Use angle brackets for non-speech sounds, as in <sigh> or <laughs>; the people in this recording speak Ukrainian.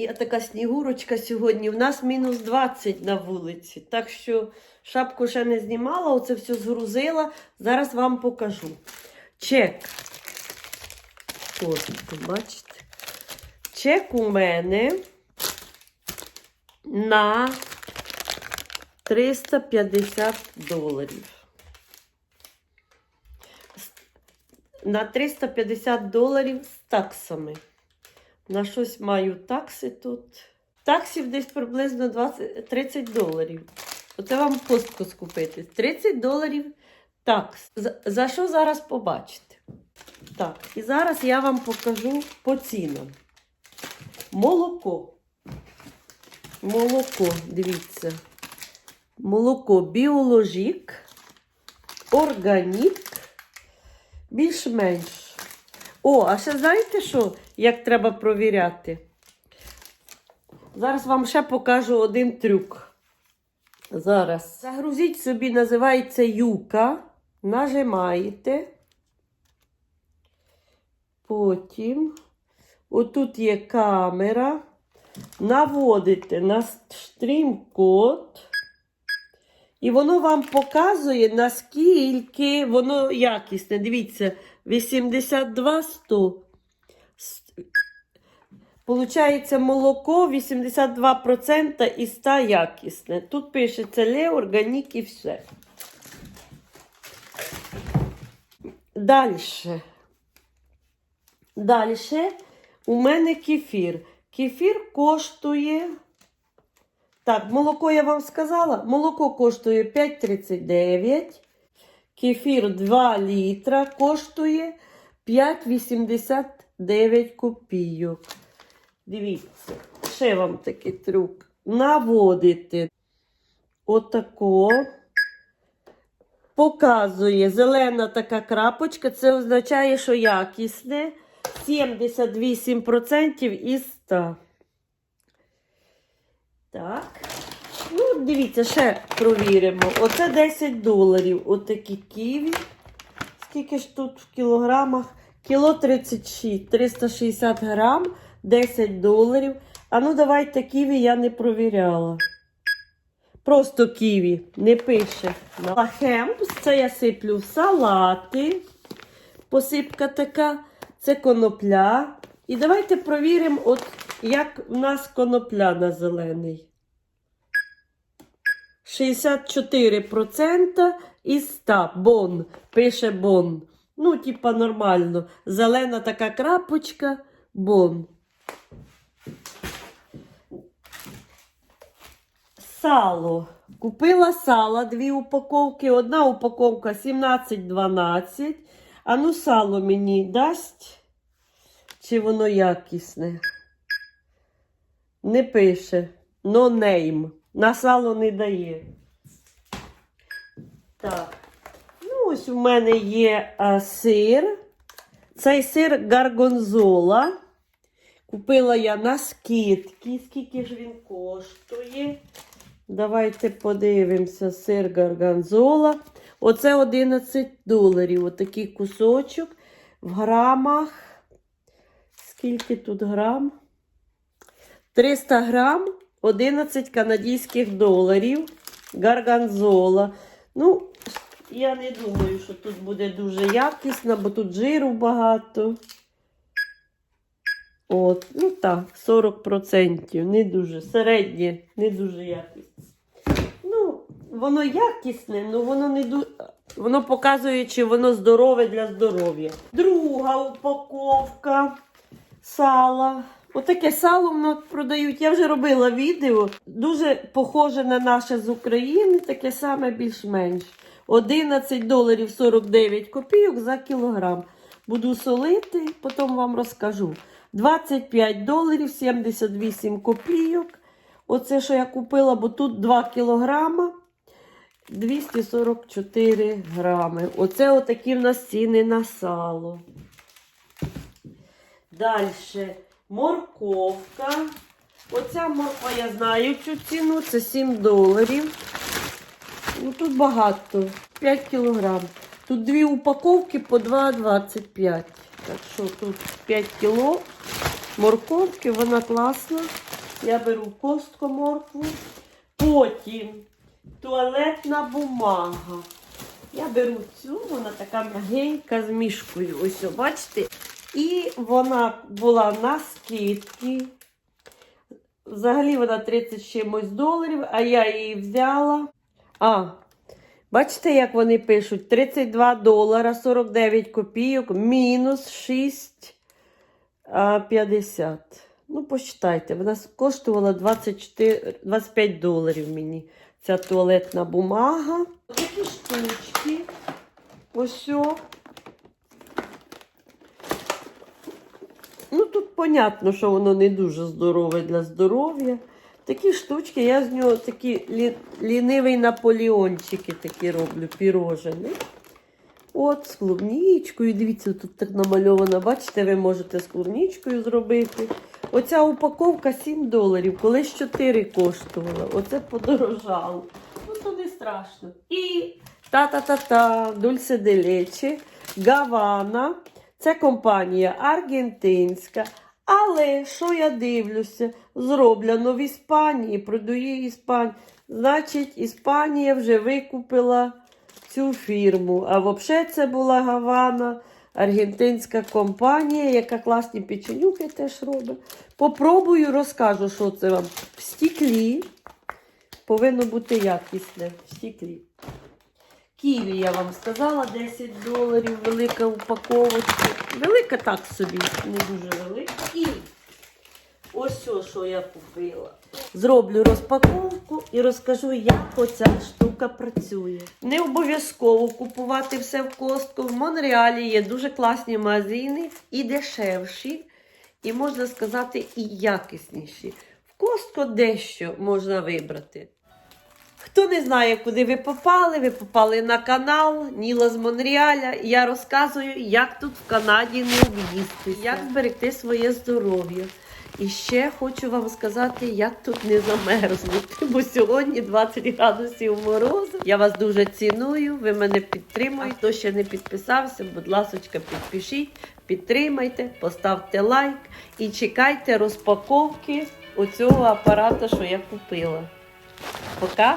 Я така снігурочка сьогодні. У нас мінус 20 на вулиці. Так що шапку ще не знімала, оце все згрузила. Зараз вам покажу. Чек. Ось, бачите. Чек у мене на 350 доларів. На 350 доларів з таксами. На щось маю такси тут. Таксів десь приблизно 20, 30 доларів. Оце вам постку скупити. 30 доларів такс. За, за що зараз побачите? Так, і зараз я вам покажу по цінам. Молоко. Молоко, дивіться. Молоко біоложік, органік, більш-менш. О, а ще знаєте що, як треба провіряти? Зараз вам ще покажу один трюк. Зараз. Загрузіть собі, називається юка. Нажимаєте. Потім отут є камера. Наводите на стрім-код. І воно вам показує, наскільки воно якісне. Дивіться, 82 100. Получається молоко 82% і 100 якісне. Тут пишеться ле, органік і все. Далі. Далі у мене кефір. Кефір коштує. Так, молоко я вам сказала. Молоко коштує 5,39. Кефір 2 літра коштує 5,89 копійок. Дивіться, ще вам такий трюк. Наводите отако. Показує зелена така крапочка. Це означає, що якісне. 78% із 100. Так. Дивіться, ще провіримо. Оце 10 доларів. Отакі ківі. Скільки ж тут в кілограмах? Кіло 36, 360 грам, 10 доларів. А ну давайте ківі я не провіряла. Просто ківі, не пише. А це я сиплю в салати. Посипка така. Це конопля. І давайте провіримо, от як в нас конопля на зелений. 64% із 100. Бон. Пише бон. Ну, типа нормально. Зелена така крапочка, бон. Сало. Купила сало, дві упаковки. Одна упаковка 17-12. А ну сало мені дасть, чи воно якісне? Не пише. No name. На сало не дає. Так. Ну, ось у мене є а, сир. Цей сир гаргонзола. Купила я на скидки. Скільки ж він коштує? Давайте подивимося, сир гарганзола. Оце 11 доларів. Отакий кусочок в грамах. Скільки тут грам? 300 грам, 11 канадських доларів. Гарганзола. Ну, я не думаю, що тут буде дуже якісно, бо тут жиру багато. От, ну так, 40%. Не дуже середнє, не дуже якісне. Ну, воно якісне, але воно не ду... воно показує, чи воно здорове для здоров'я. Друга упаковка сала. Отаке сало воно продають. Я вже робила відео. Дуже похоже на наше з України, таке саме більш-менш. 11 доларів 49 копійок за кілограм. Буду солити, потім вам розкажу. 25 доларів 78 копійок. Оце, що я купила, бо тут 2 кілограма 244 грами. Оце отакі в нас ціни на сало. Далі морковка. Оця морква, я знаю цю ціну, це 7 доларів. Ну, тут багато. 5 кілограм. Тут дві упаковки по 2,25. Так що тут 5 кіло. морковки, вона класна. Я беру костку моркву. Потім туалетна бумага. Я беру цю, вона така м'ягенька з мішкою. Ось, бачите? І вона була на скидці. Взагалі вона 30 з чимось доларів, а я її взяла. А, бачите, як вони пишуть? 32 долара 49 копійок, мінус 6 а, 50. Ну, посчитайте, вона коштувала 24, 25 доларів мені. Ця туалетна бумага. Такі штучки. Ось. Ну, тут понятно, що воно не дуже здорове для здоров'я. Такі штучки, я з нього такі лі, лінивий наполеончики такі роблю, пірожені. От, з клубнічкою. Дивіться, тут так намальовано. Бачите, ви можете з клубнічкою зробити. Оця упаковка 7 доларів, колись 4 коштувала. Оце подорожало. Ну, то не страшно. І та-та-та-та, Дульце де Лече, Гавана. Це компанія аргентинська. Але що я дивлюся? Зроблено в Іспанії, продає Іспанія. Значить, Іспанія вже викупила цю фірму. А взагалі це була Гавана, аргентинська компанія, яка класні печенюки теж робить. Попробую, розкажу, що це вам. В стіклі повинно бути якісне. В стіклі. Ківі, я вам сказала, 10 доларів, велика упаковочка. Велика так собі, не дуже велика. І ось що, що я купила. Зроблю розпаковку і розкажу, як оця штука працює. Не обов'язково купувати все в костку. В Монреалі є дуже класні магазини і дешевші, і можна сказати, і якісніші. В костку дещо можна вибрати. Хто не знає, куди ви попали, ви попали на канал Ніла з Монреаля. І Я розказую, як тут в Канаді не об'їстися, як зберегти своє здоров'я. І ще хочу вам сказати, як тут не замерзнути, <laughs> бо сьогодні 20 градусів морозу. Я вас дуже ціную, ви мене підтримуєте. Хто ще не підписався, будь ласка, підпишіть, підтримайте, поставте лайк і чекайте розпаковки оцього апарата, що я купила. Пока!